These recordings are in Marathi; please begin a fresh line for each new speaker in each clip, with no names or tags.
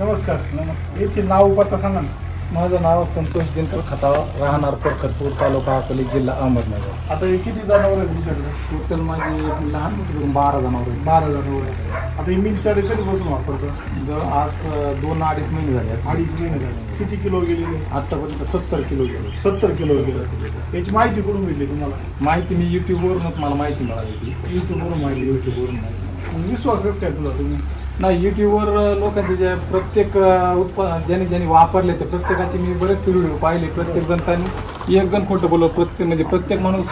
नमस्कार.
नमस्कार
याचे नाव पत्ता सांगा ना.
माझं नाव संतोष दिनकर खतावा राहणार परखतपूर तालुका अकोले जिल्हा अहमदनगर.
आता हे किती जनावर आहेत तुमच्याकडे?
टोटल माझी लहान बारा जनावर आहेत.
बारा जनावर आहेत. आता हे मिल चारे कधीपासून वापरतो
जवळ आज अं, दोन अडीच महिने झाले असतील.
अडीच महिने झाले. किती किलो गेलेले
आतापर्यंत सत्तर किलो गेलो.
सत्तर किलो गेले. याची माहिती कुठून भेटली तुम्हाला?
माहिती मी युट्यूबवरूनच मला माहिती मिळाली होती.
युट्यूबवरून माहिती
युट्यूबवरून माहिती.
मग विश्वास कसं काय तुला तुम्ही
नाही युट्यूबवर लोकांचे जे प्रत्येक उत्पादन ज्याने ज्याने वापरले ते प्रत्येकाचे मी बरेचसे व्हिडिओ पाहिले प्रत्येक जण त्यांनी एक जण खोटं बोलत प्रत्येक म्हणजे प्रत्येक माणूस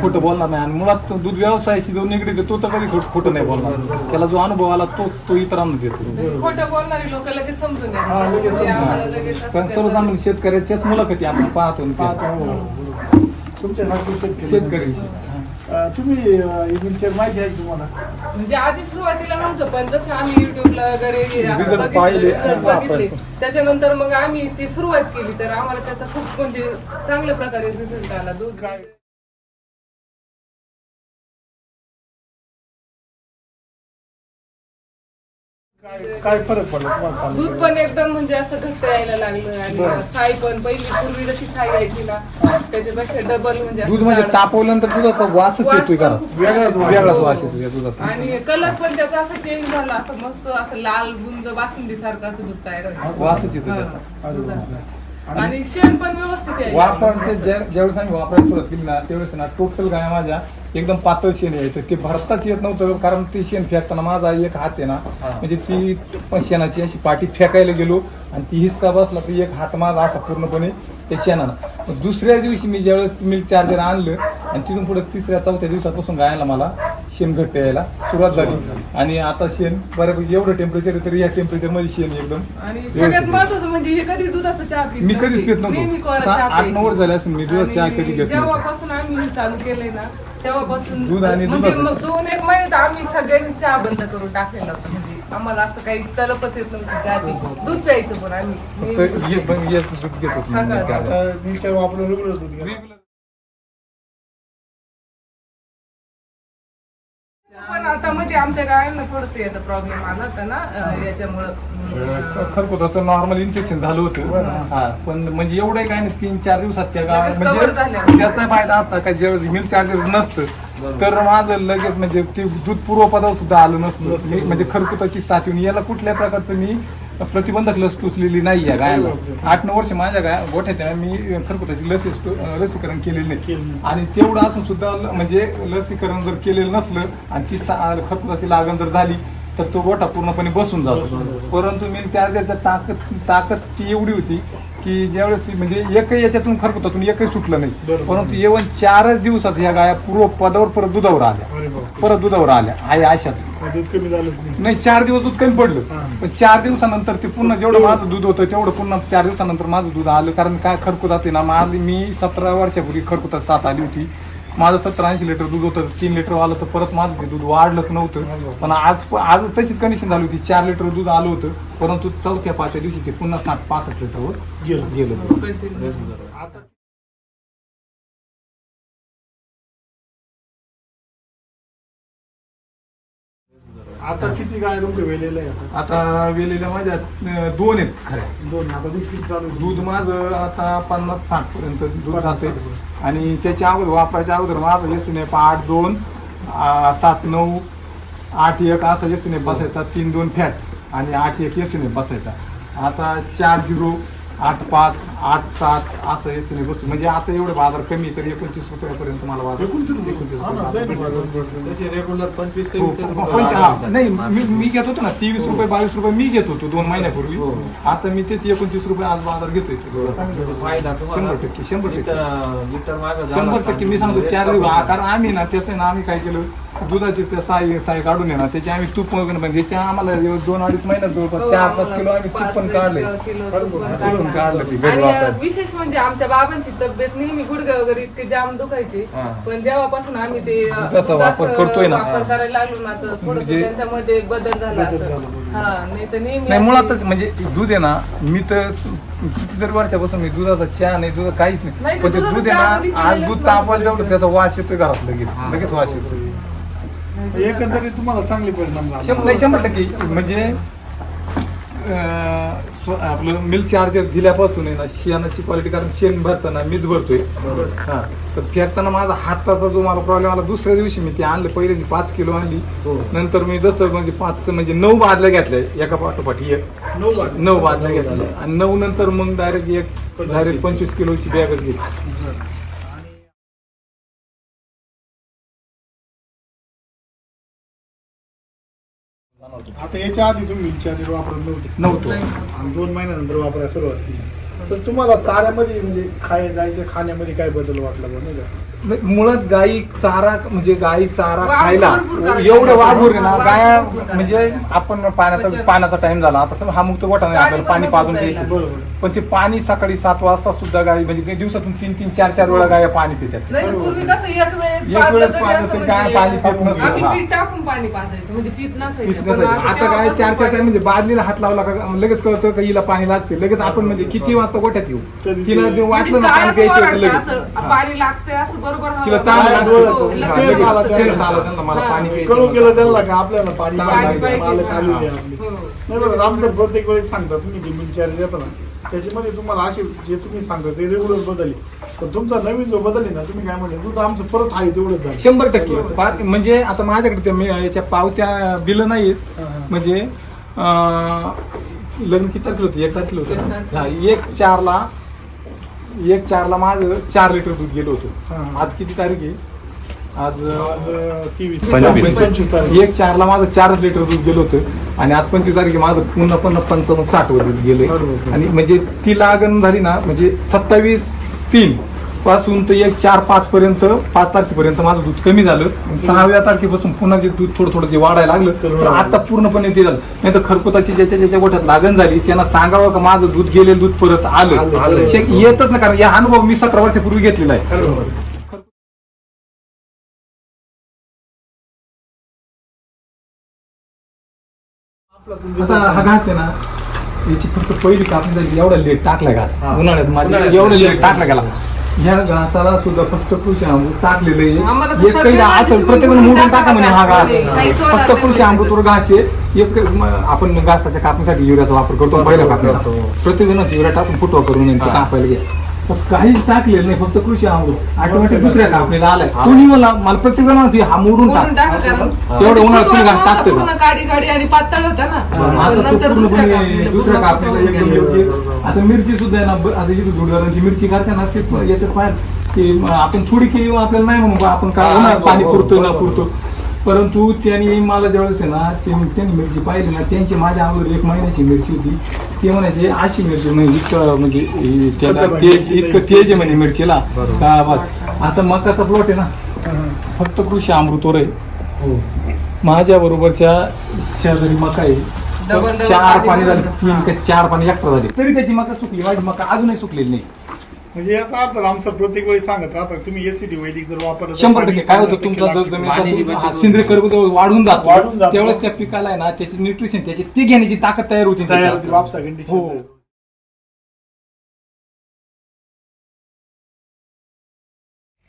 खोटं बोलणार नाही. आणि मुळात दूध व्यवसायाशी जो निगडीत तो तर कधी खोट- खोटं नाही बोलणार. त्याला जो अनुभव आला तोच तो इतरांना देतो.
खोटं बोलणारी लोक लगेच समजून
हा,
पण सर्वसामान्य शेतकऱ्याच्याच मुलाखती आपण पाहतो आणि
पाहतो
ते.
हो. तुमच्यासारखे शेतकरी.
शेतकरी.
तुम्ही हे माहिती आहे तुम्हाला?
म्हणजे आधी सुरुवातीला नव्हतं पण जसं आम्ही युट्यूबला वगैरे हे
Result
बघितलं,
पाहिले
result
आणि
बघितले
वापरायचं.
त्याच्यानंतर मग आम्ही ती सुरुवात केली तर आम्हाला त्याचा खूप म्हणजे चांगल्या प्रकारे रिझल्ट आला दूध
काय फरक पडला
दूध? पण एकदम म्हणजे असं घट्ट यायला लागलं. आणि साई पण पहिली पूर्वी जशी साई यायची ना त्याच्यापेक्षा डबल म्हणजे
दूध म्हणजे. तापवल्यानंतर दुधाचा वासच
वास
येतोय का
वेगळाच वास.
वेगळाच वास येतो या दुधाचा
आणि कलर पण त्याचा असं चेंज झाला असं मस्त असं लाल बुंद बासुंदी सारखं असं दूध तयार व्हायचं.
वासच येतो
हा,
त्याचा.
आणि शेण पण व्यवस्थित.
वापरते ज्या- ज्यावेळेस आम्ही वापरायला सुरुवात केली ना त्यावेळेस ना टोटल गाय माझ्या एकदम पातळ शेण यायचं ते भरताच येत नव्हतं कारण ते शेण फेकताना माझा एक हात आहे ना म्हणजे ती पण शेणाची अशी पाठी फेकायला गेलो आणि ती हिसका बसला तर एक हात माझा असा पूर्णपणे त्या शेणानं. मग दुसऱ्या दिवशी मी ज्यावेळेस मिल्क चार्जर आणलं आणि तिथून पुढे तिसऱ्या चौथ्या दिवसापासून गायला मला शेण घट्ट यायला सुरुवात झाली. आणि आता शेण बऱ्यापैकी एवढं टेम्परेचर आहे तरी या टेम्परेचरमध्ये शेण एकदम
म्हणजे हे
मी कधीच पित
नेहमी
नव्हतो आठ. नऊ वर्ष झाले असेल मी दुधाचा चहा कधी घेत नव्हतो.
हे तेव्हापासून
दूध आणि
म्हणजे
दुधाचं
मग दोन एक महिन्यात आम्ही सगळ्यांनी चहा बंद करून टाकलेला होता म्हणजे आम्हाला असं काही तलपच येत नव्हती चहाची दूध प्यायचं पण आम्ही
फक्त. ये- पण दूध घेत होतो मी.
सकाळचं.
आता मिल चार वापरून रेग्युलर दूध.
पण आता मध्ये आमच्या गायांना थोडस याचा प्रॉब्लेम आला होता ना अं, याच्यामुळं.
खरकुताचं नॉर्मल इन्फेक्शन झालं होतं. हा पण म्हणजे एवढं काय नाही तीन चार दिवसात त्या गावात
लगेच
म्हणजे
झालं.
त्याचा फायदा असा का ज्यावेळेस मिल्क चार्जर नसतं तर माझं लगेच म्हणजे ते दूध पूर्वपदावर सुद्धा आलं नसतं. मी म्हणजे खरकुताची साथ येऊन याला कुठल्या प्रकारचं मी प्रतिबंधक लस टोचलेली नाही या गायला आठ नऊ वर्ष माझ्या गाय गोठ्यात आहे, मी खरकुताची लस लसीकरण केलेलं नाही. आणि तेवढं असून सुद्धा ल- म्हणजे लसीकरण जर केलेलं नसलं आणि ती सा- लागण जर झाली तर तो गोठा पूर्णपणे बसून जातो. परंतु मिल्क चार्जरच्या ताकद ताकद ती एवढी होती की ज्यावेळेस म्हणजे एकही याच्यातून खरकुतातून एकही सुटलं नाही.
बरोबर.
परंतु येऊन चारच दिवसात या गाया पूर्व पदावर परत दुधावर आल्या.
अरे बाप
परत दुधावर आल्या. आहे अशाच.
दूध कमी झालंच नाही.
नाही चार दिवस दूध कमी पडलं. पण चार दिवसानंतर ते पुन्हा जेवढं माझं दूध होतं तेवढं पुन्हा चार दिवसानंतर माझं दूध आलं. कारण काय खरकुतात आहे ना माझी मी सतरा वर्षापूर्वी खरकुतात साथ आली होती. माझं सत्तर ऐंशी लिटर दूध होतं तीन लिटर आलं तर परत माझं ते दूध वाढलंच नव्हतं. पण आज आज तशीच कंडिशन झाली होती. चार लिटर दूध आलं होतं परंतु चौथ्या पाचव्या दिवशी ते पुन्हा साठ पासष्ट लिटरवर
गेलं.
गेलं.
आता आता किती गाय तुमच्या वेलेल्या आहे आता?
वेलेल्या माझ्या अं, दोन आहेत खऱ्या
दोन आता दूध किती चालू आहे?
दूध माझं आता पन्नास साठ पर्यंत दूध जाते आणि त्याच्या अगोदर वापरायच्या अगोदर माझं एस एन आठ दोन आ, सात नऊ आठ एक असा एस एन बसायचा. तीन दोन फॅट आणि आठ एक एस एन बसायचा. आता चार झिरो आठ पाच आठ सात असं एन बसतो म्हणजे आता एवढे बाजार कमी तर एकोणतीस रुपयापर्यंत मला बाजार
एकोणतीस हा
रेग्युलर पंचवीस
हो, हो, हा, नाही मी मी घेत होतो ना तेवीस रुपये बावीस रुपये मी घेत होतो दोन महिन्यापूर्वी.
हो.
आता मी तेच एकोणतीस रुपये आज बाजार घेतोय.
तुम्हाला?
शंभर टक्के, शंभर टक्के. शंभर टक्के मी सांगतो चार. कारण आम्ही ना त्याचं ना आम्ही काय केलं? दुधाचे ते साई साई काढून ना त्याचे आम्ही तूप वगैरे म्हणजे त्याच्या आम्हाला एवढं दोन अडीच महिन्यात जवळपास चार पाच किलो आम्ही तूप पण काढले
हो, पण
काढून
काढलं.
ते
आणि. विशेष म्हणजे आमच्या बाबांची तब्येत नेहमी गुडघे वगैरे इतके जाम दुखायचे
हा.
पण जेव्हापासून आम्ही ते अ,
दुधाचा वापर
दुधाचं
करतोय ना.
वापर करायला लागलो ना तर थोडस
म्हणजे-
त्यांच्यामध्ये बदल झाला. हा नाही तर नेहमी
नाही
अशी-
मुळातच म्हणजे दूध आहे ना मी तर कितीतरी वर्षापासून मी दुधाचा चहा नाही दूध काहीच नाही
नाही,
पण ते
दुधाचा
दूध आहे
कधी
ना आज
पिलेलंच
दूध. तापवायला त्याचा वास येतोय घरात लगेच लगेच वास येतोय
एकंदरीत तुम्हाला चांगले परिणाम झाले.
शंभर नाही शंभर टक्के. म्हणजे अं, स्व- आपलं मिल्क चार्जर दिल्यापासून आहे ना शेणाची क्वालिटी कारण शेण भरताना मीच भरतोय. हा. तर फेकताना माझा हाताचा जो मला प्रॉब्लेम आला दुसऱ्या दिवशी मी ते आणलं पहिले मी पाच किलो आणली. नंतर मी जसं म्हणजे पाच म्हणजे नऊ बादल्या घेतल्या एका पाठोपाठ एक.
नऊ बाटल्या.
नऊ बादल्या घेतल्या. आणि नऊ नंतर मग डायरेक्ट एक डायरेक्ट पंचवीस किलोची बॅगच घेतली.
आता याच्या आधी तुम्ही चार्जर वापरत नव्हते.
नव्हतो.
आणि दोन महिन्यानंतर वापरायला सुरुवात केली. तर तुम्हाला चाऱ्यामध्ये म्हणजे खाय गायच्या खाण्यामध्ये काय बदल वाटला बा नाही का
मुळात गाई चारा म्हणजे गाई चारा
वाघ
खायला
भरपूर
एवढं. वाघूर आहे ना
वाघ
गाया
भरपूर
म्हणजे आपण पाण्याचा. पाण्याचा टाइम झाला आता समजा हा मुक्त गोठा नाही
पाणी
आपल्याला
पण
पाजून. द्यायचं
बरोबर
पण ते पाणी सकाळी सात वाजता सुद्धा गाई म्हणजे दिवसातून तीन तीन चार चार वेळा गाया पाणी पितात
नाही तर पूर्वी कसं एक वेळेस
एक
पाजलं
वेळेस
तरी
पाजलं
असं
तरी काय
म्हणजे
पाणी पित नसायचं.
आम्ही
हा.
पीठ टाकून पाणी पाजायचं म्हणजे नसायचं पण.
आता गाय चार चार टाइम म्हणजे बादलीला हात लावला का लगेच कळतं का हिला पाणी लागते लगेच आपण म्हणजे किती वाजता गोठ्यात येऊ तिला ते वाटलं ना पाणी प्यायचं लगेच हा.
पाणी लागतंय असं बरोबर हवं.
तिला लागतो.
जोर
हो,
येतो.
लगेच
सेन्स
लगेच.
आला त्याला.
सेन्स आला त्यांना मला
हा.
पाणी प्यायचं होतं.
केलं त्यांना का आपल्याला पाणी
पाणी
पाहिजे,
पाहिजे.
मालक आलेली आहे
हा.
आपली.
हो.
नाही बरं रामसर प्रत्येक वेळेस सांगतात तुम्ही जे मिल चार्ज देता ना त्याच्यामध्ये तुम्हाला असे जे तुम्ही सांगता ते रेग्युलर बदलले पण तुमचा नवीन जो बदल आहे ना तुम्ही काय म्हणले दूध आमचं परत आहे तेवढंच झालं
शंभर टक्के पा- म्हणजे आता माझ्याकडे त्या मी- याच्या पावत्या बिल नाहीत
हा, हा.
म्हणजे अं, लग्न किती तारखेला होतं? एक तारखेला होतं हा, एक चारला एक चारला माझं चार लिटर दूध गेलो
हा,
होतो.
हा.
आज किती तारीख आहे? आज
आज अं, तेवीस.
पंचवीस.
पंचवीस तारीख.
एक चारला माझं चारच लिटर दूध गेलं होतं. आणि आज पंचवीस तारखे माझं पुन्हा पुन्हा पंचावन्न साठ वर दूध गेलंय.
बरोबर.
आणि म्हणजे ती लागण झाली ना म्हणजे सत्तावीस तीन. पासून तर एक चार पाच पर्यंत पाच तारखेपर्यंत माझं दूध कमी झालं. सहाव्या तारखेपासून पुन्हा जे दूध थोडं थोडं जे वाढायला लागलं तर आता पूर्णपणे ते झालं. नाही तर खरपुताची ज्याच्या ज्याच्या गोठ्यात लागण झाली त्यांना सांगावं का माझं दूध गेलेलं दूध परत
आलं.
येतच ना कारण या अनुभव मी सतरा वर्षापूर्वी घेतलेला आहे. आता हा घास आहे ना याची फक्त पहिली कापणी झाली एवढा लेट टाकला घास. उन्हाळ्यात माझ्या. एवढा लेट टाकला गेला. ह्या घासाला सुद्धा फक्त कृषी अमृत टाकलेलं
आम्हाला
आहे एक काही प्रत्येक मोडून
टाका
म्हणे हा घास. फक्त
नाही.
कृषी अमृतवर घास आहे. एक म, आपण घासाच्या कापणीसाठी युरियाचा वापर करतो पहिल्या कापणीला. प्रत्येक जण युरिया टाकून फुटवा करून
हा.
कापायला घ्या. तर काहीच टाकलेलं नाही फक्त कृषी अमृत ऑटोमॅटिक दुसऱ्या. कापणीला आलाय. कोणी मला मला प्रत्येक जण म्हणते, हा मोडून टाक एवढं उन्हाळ्यात तुम्ही घास टाकते का?
काडी काडी आणि पातळ होता ना.
आता तो
दुसऱ्या
पूर्णपणे
कापणीला
दुसऱ्या
पूर्ण
कापणीला
पकवून
एकदम
गेलं.
योग्य आता मिरची सुद्धा आहे ना आता इथे धुडगारांची मिरची करते ना ते प- याच्यात पाय की म- आपण थोडी केली आपल्याला नाही म्हणू बा, आपण काय
हा,
पाणी पुरतो ना. पुरतो. परंतु त्यांनी मला ज्यावेळेस आहे ना ते- त्यांनी मिरची पाहिली ना त्यांची माझ्या अगोदर एक महिन्याची मिरची होती ते म्हणायचे अशी मिरची म्हणजे इतकं म्हणजे हे त्याला तेज
मिरची
इतकं. तेज आहे म्हणजे मिरचीला
बरोबर.
का बस आता मकाचा प्लॉट आहे ना. फक्त कृषी अमृतवर आहे
हो.
माझ्या बरोबरच्या शेजारी मका आहे
डबल
चार
पाणी
पाणी झाले. तीन का चार पाणी एक्स्ट्रा झाले तरी त्याची मका सुकली माझी मका अजूनही सुकलेली नाही
म्हणजे याचा अर्थ रामसर प्रत्येक वेळी सांगत राहतात तुम्ही एसीडी वैदिक जर वापरलं तर
शंभर टक्के
पाणी
काय होतं
टक्के
तुमचा
लागतं.
जर
पाण्याची
जमिनीचा
बचत
सेंद्रिय कर्ब जो वाढून जातो
वाढून जातो.
त्यावेळेस त्या पिकाला आहे ना त्याची न्यूट्रिशन त्याची ते घेण्याची ताकद तयार होती
तयार
त्याच्यात.
होती वापसा कंडिशन
हो.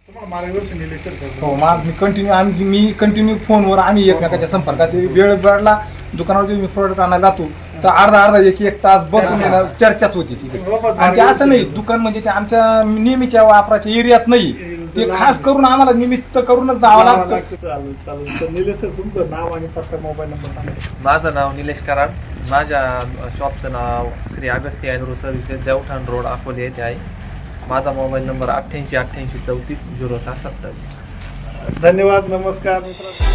तुम्हाला मार्गदर्शन निलेश सर करतात.
हो मग मी कंटिन्यू आम्ही मी कंटिन्यू फोनवर आम्ही एकमेकाच्या संपर्कात. वेळ वेळला दुकानावर मी प्रोडक्ट आणायला जातो तर अर्धा अर्धा एक एक तास बसून
चर्चा.
आहे ना, चर्चाच होती तिथे. आणि ते असं नाही. दुकान म्हणजे ते आमच्या नेहमीच्या वापराच्या एरियात नाही. ते खास. करून आम्हाला निमित्त करूनच
जावं
लागतं.
लागतं. चालेल चालेल. तर निलेश सर तुमचं नाव आणि पत्ता मोबाईल नंबर सांगा.
माझं नाव निलेश कराड. माझ्या शॉपचं नाव Shri Agasti agro services Devthan road Akole येथे आहे. माझा मोबाईल नंबर अठ्ठ्याऐंशी अठ्ठ्याऐंशी चौतीस झिरो सहा सत्तावीस.
धन्यवाद नमस्कार मित्रांनो.